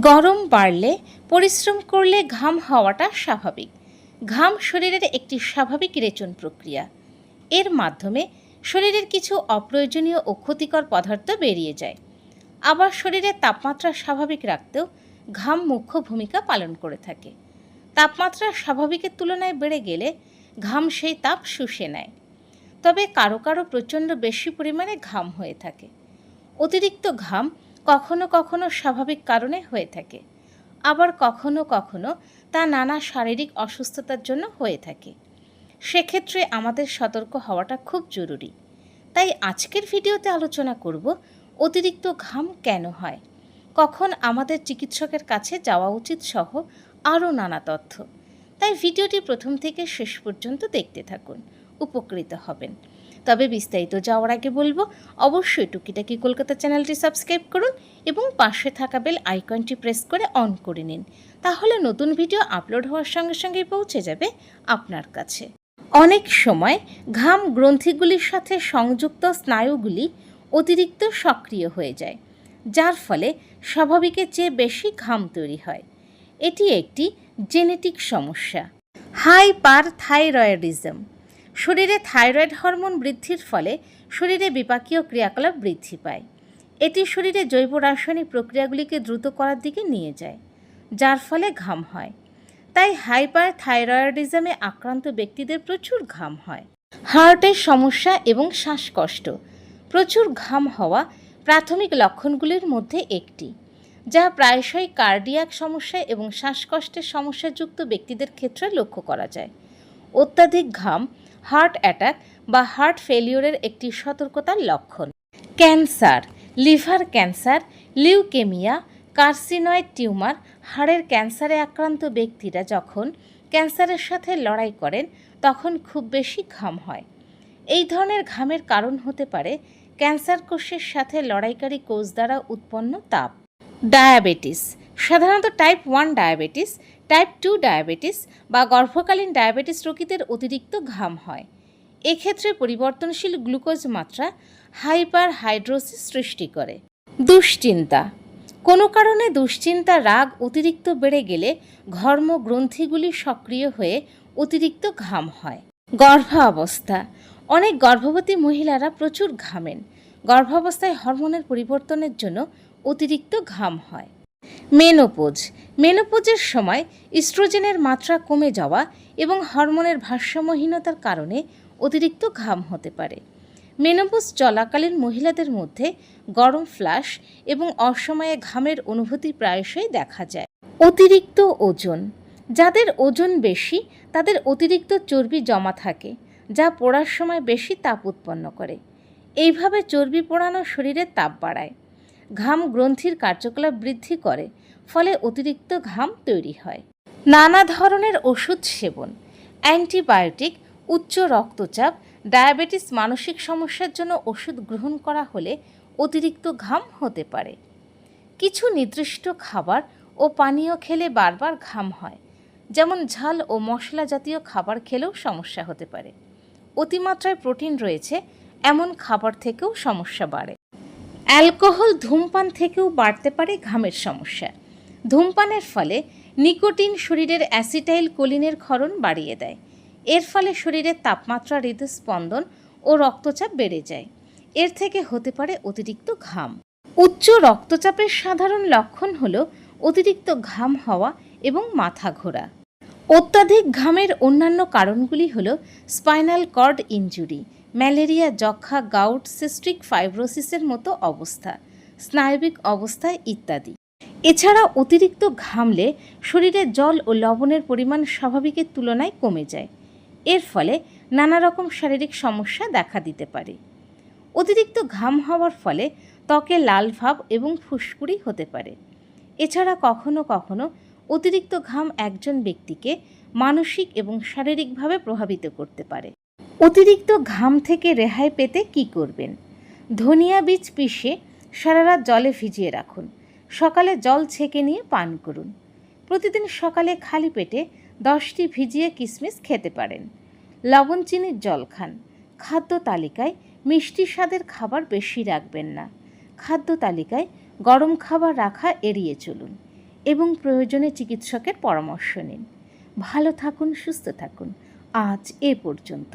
গরম বাড়লে পরিশ্রম করলে ঘাম হওয়াটা স্বাভাবিক। ঘাম শরীরের একটি স্বাভাবিক রেচন প্রক্রিয়া। এর মাধ্যমে শরীরের কিছু অপ্রয়োজনীয় ও ক্ষতিকর পদার্থ বেরিয়ে যায়। আবার শরীরের তাপমাত্রা স্বাভাবিক রাখতেও ঘাম মুখ্য ভূমিকা পালন করে থাকে। তাপমাত্রা স্বাভাবিকের তুলনায় বেড়ে গেলে ঘাম সেই তাপ শুষে নেয়। তবে কারও কারও প্রচণ্ড বেশি পরিমাণে ঘাম হয়ে থাকে। অতিরিক্ত ঘাম কখনো কখনো স্বাভাবিক কারণে হয়ে থাকে। আবার কখনো কখনো তা নানা শারীরিক অসুস্থতার জন্য হয়ে থাকে। সেক্ষেত্রে আমাদের সতর্ক হওয়াটা খুব জরুরি। তাই আজকের ভিডিওতে আলোচনা করব, অতিরিক্ত ঘাম কেন হয়? কখন আমাদের চিকিৎসকের কাছে যাওয়া উচিত সহ আরও নানা তথ্য। তাই ভিডিওটি প্রথম থেকে শেষ পর্যন্ত দেখতে থাকুন। উপকৃত হবেন। তবে বিস্তারিত যাওয়ার আগে বলব, অবশ্যই টুকিটাকি কলকাতা চ্যানেলটি সাবস্ক্রাইব করুন এবং পাশে থাকা বেল আইকনটি প্রেস করে অন করে নিন। তাহলে নতুন ভিডিও আপলোড হওয়ার সঙ্গে সঙ্গেই পৌঁছে যাবে আপনার কাছে। অনেক সময় ঘাম গ্রন্থিগুলির সাথে সংযুক্ত স্নায়ুগুলি অতিরিক্ত সক্রিয় হয়ে যায়, যার ফলে স্বাভাবিকের চেয়ে বেশি ঘাম তৈরি হয়। এটি একটি জেনেটিক সমস্যা। হাইপার থাইরয়েডিজম শরীরে থাইরয়েড হরমোন বৃদ্ধির ফলে শরীরে বিপাকীয় ক্রিয়াকলাপ বৃদ্ধি পায়। এটি শরীরে জৈব রাসায়নিক প্রক্রিয়াগুলিকে দ্রুত করার দিকে নিয়ে যায়, যার ফলে ঘাম হয়। তাই হাইপার থাইরয়েডিজমে আক্রান্ত ব্যক্তিদের প্রচুর ঘাম হয়। হার্টের সমস্যা এবং শ্বাসকষ্ট। প্রচুর ঘাম হওয়া প্রাথমিক লক্ষণগুলির মধ্যে একটি, যা প্রায়শই কার্ডিয়াক সমস্যা এবং শ্বাসকষ্টের সমস্যাযুক্ত ব্যক্তিদের ক্ষেত্রে লক্ষ্য করা যায়। অত্যাধিক ঘাম হার্ট অ্যাটাক বা হার্ট ফেলিওরের একটি সতর্কতার লক্ষণ। Cancer, liver cancer, leukaemia, carcinoid tumour, হাড়ের ক্যান্সারে আক্রান্ত ব্যক্তিরা যখন ক্যান্সারের সাথে লড়াই করেন, তখন খুব বেশি ঘাম হয়। এই ধরনের ঘামের কারণ হতে পারে ক্যান্সার কোষের সাথে লড়াইকারী কোষ দ্বারা উৎপন্ন তাপ। ডায়াবেটিস, সাধারণত type one diabetes type two diabetes বা গর্ভকালীন ডায়াবেটিস রোগীদের অতিরিক্ত ঘাম হয়। এক্ষেত্রে পরিবর্তনশীল গ্লুকোজ মাত্রা হাইপার হাইড্রোসিস সৃষ্টি করে। দুশ্চিন্তা। কোনো কারণে দুশ্চিন্তা রাগ অতিরিক্ত বেড়ে গেলে ঘর্ম গ্রন্থিগুলি সক্রিয় হয়ে অতিরিক্ত ঘাম হয়। গর্ভাবস্থা। অনেক গর্ভবতী মহিলারা প্রচুর ঘামেন। গর্ভাবস্থায় হরমোনের পরিবর্তনের জন্য অতিরিক্ত ঘাম হয়। মেনোপোজ। মেনোপোজের সময় ইস্ট্রোজেনের মাত্রা কমে যাওয়া এবং হরমোনের ভারসাম্যহীনতার কারণে অতিরিক্ত ঘাম হতে পারে। মেনোপোজ চলাকালীন মহিলাদের মধ্যে গরম ফ্লাশ এবং অসময়ে ঘামের অনুভূতি প্রায়শই দেখা যায়। অতিরিক্ত ওজন। যাদের ওজন বেশি, তাদের অতিরিক্ত চর্বি জমা থাকে, যা পোড়ার সময় বেশি তাপ উৎপন্ন করে। এইভাবে চর্বি পোড়ানো শরীরের তাপ বাড়ায়। ঘাম গ্রন্থির কার্যকলাপ বৃদ্ধি করে, ফলে অতিরিক্ত ঘাম তৈরি হয়। নানা ধরনের ওষুধ সেবন, অ্যান্টিবায়োটিক, উচ্চ রক্তচাপ, ডায়াবেটিস মানসিক সমস্যার জন্য ওষুধ গ্রহণ করা হলে অতিরিক্ত ঘাম হতে পারে। কিছু নির্দিষ্ট খাবার ও পানীয় খেলে বারবার ঘাম হয়, যেমন ঝাল ও মশলা জাতীয় খাবার খেলেও সমস্যা হতে পারে। অতিমাত্রায় প্রোটিন রয়েছে, এমন খাবার থেকেও সমস্যা বাড়ে। অ্যালকোহল ধূমপান থেকেও বাড়তে পারে ঘামের সমস্যা। ধূমপানের ফলে নিকোটিন শরীরের অ্যাসিটাইল কোলিনের ক্ষরণ বাড়িয়ে দেয়। এর ফলে শরীরের তাপমাত্রা, হৃদস্পন্দন ও রক্তচাপ বেড়ে যায়। এর থেকে হতে পারে অতিরিক্ত ঘাম। উচ্চ রক্তচাপের সাধারণ লক্ষণ হল অতিরিক্ত ঘাম হওয়া এবং মাথা ঘোরা। অত্যাধিক ঘামের অন্যান্য কারণগুলি হল স্পাইনাল কর্ড ইনজুরি ম্যালেরিয়া যক্ষা গাউট সিস্ট্রিক ফাইব্রোসিসের মতো অবস্থা, স্নায়বিক অবস্থা ইত্যাদি। এছাড়া অতিরিক্ত ঘামলে শরীরে জল ও লবণের পরিমাণ স্বাভাবিকের তুলনায় কমে যায়। এর ফলে নানা রকম শারীরিক সমস্যা দেখা দিতে পারে। অতিরিক্ত ঘাম হওয়ার ফলে ত্বকে লাল ভাব এবং ফুসকুড়ি হতে পারে। এছাড়া কখনো কখনো অতিরিক্ত ঘাম একজন ব্যক্তিকে মানসিক এবং শারীরিকভাবে প্রভাবিত করতে পারে। অতিরিক্ত ঘাম থেকে রেহাই পেতে কি করবেন? ধনিয়া বীজ পিষে সারা রাত জলে ভিজিয়ে রাখুন। সকালে জল ছেঁকে নিয়ে পান করুন। প্রতিদিন সকালে খালি পেটে দশটি ভিজিয়ে কিশমিশ খেতে পারেন। লবণ চিনির জল খান। খাদ্য তালিকায় মিষ্টি স্বাদের খাবার বেশি রাখবেন না। খাদ্য তালিকায় গরম খাবার রাখা এড়িয়ে চলুন এবং প্রয়োজনে চিকিৎসকের পরামর্শ নিন। ভালো থাকুন, সুস্থ থাকুন। আজ এ পর্যন্ত।